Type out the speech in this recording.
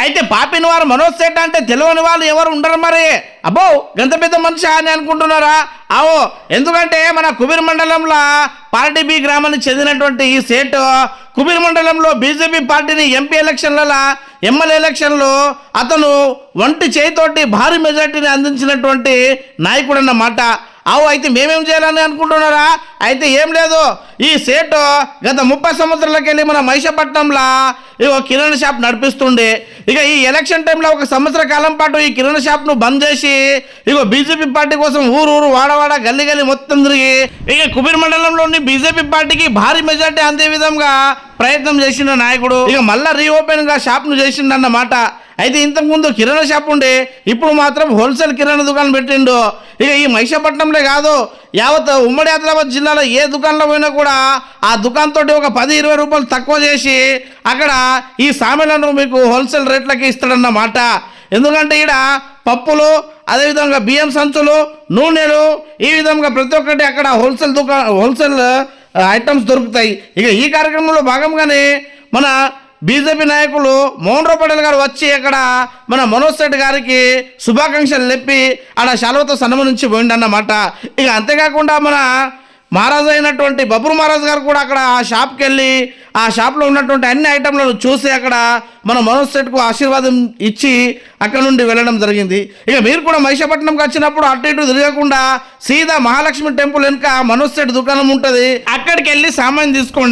అయితే పాపిన వారు మనోజ్ సేట్ అంటే తెలియని వాళ్ళు ఎవరు ఉండరు మరి. అబ్బో గంత పెద్ద మనిషి అని అనుకుంటున్నారా? అవో ఎందుకంటే మన కుబీర్ మండలంలో పార్టీ బి గ్రామానికి చెందినటువంటి ఈ సేట్ కుబీర్ మండలంలో బీజేపీ పార్టీని ఎంపీ ఎలక్షన్లలో ఎమ్మెల్యే ఎలక్షన్లో అతను వంటి చేయితోటి భారీ మెజార్టీని అందించినటువంటి నాయకుడు అన్నమాట అవు అయితే మేమేం చేయాలని అనుకుంటున్నారా? అయితే ఏం లేదు. ఈ సేటు గత ముప్పై సంవత్సరాలకెళ్ళి మన మహిషపట్నంలో ఇగో కిరాణా షాప్ నడిపిస్తుండే. ఇక ఈ ఎలక్షన్ టైంలో ఒక సంవత్సర కాలం పాటు ఈ కిరాణా షాప్ను బంద్ చేసి ఇగో బీజేపీ పార్టీ కోసం ఊరు ఊరు వాడవాడ గల్లి గల్లి మొత్తం తిరిగి ఇక కుబీర్ మండలంలోని బీజేపీ పార్టీకి భారీ మెజార్టీ అందే విధంగా ప్రయత్నం చేసిన నాయకుడు. ఇక మళ్ళా రీఓపెన్గా చేసిండన్నమాట అయితే ఇంతకుముందు కిరాణా షాప్ ఉండే ఇప్పుడు మాత్రం హోల్సేల్ కిరాణా దుకాణం పెట్టిండు. ఇక ఈ మహిషపట్నంలో కాదు యావత్ ఉమ్మడి ఆదిలాబాద్ జిల్లాలో ఏ దుకాణంలో పోయినా కూడా ఆ దుకాణంతో తోటి ఒక పది ఇరవై రూపాయలు తక్కువ చేసి అక్కడ ఈ సామెలను మీకు హోల్సేల్ రేట్లకి ఇస్తాడన్నమాట. ఎందుకంటే ఈడ పప్పులు అదేవిధంగా బియ్యం సంచులు నూనెలు ఈ విధంగా ప్రతి ఒక్కటి అక్కడ హోల్సేల్ దుకా హోల్సేల్ ఐటమ్స్ దొరుకుతాయి. ఇక ఈ కార్యక్రమంలో భాగంగానే మన బీజేపీ నాయకులు మోహన్ రావు పటేల్ గారు వచ్చి అక్కడ మన మనోజ్ రెడ్డి గారికి శుభాకాంక్షలు చెప్పి ఆడ శాలువతో సన్మానించి పోయిండన్నమాట ఇక అంతేకాకుండా మన మహారాజు అయినటువంటి బబ్రు మహారాజు గారు కూడా అక్కడ ఆ షాప్కి వెళ్ళి ఆ షాప్లో ఉన్నటువంటి అన్ని ఐటెంలను చూసి అక్కడ మన మనోజ్ సెట్కు ఆశీర్వాదం ఇచ్చి అక్కడ నుండి వెళ్ళడం జరిగింది. ఇక మీరు కూడా మహిషపట్నంకి వచ్చినప్పుడు అటు ఇటు తిరగకుండా సీదా మహాలక్ష్మి టెంపుల్ వెనుక మనోజ్ సెట్ దుకాణం ఉంటుంది. అక్కడికి వెళ్ళి సామాన్ తీసుకోండి.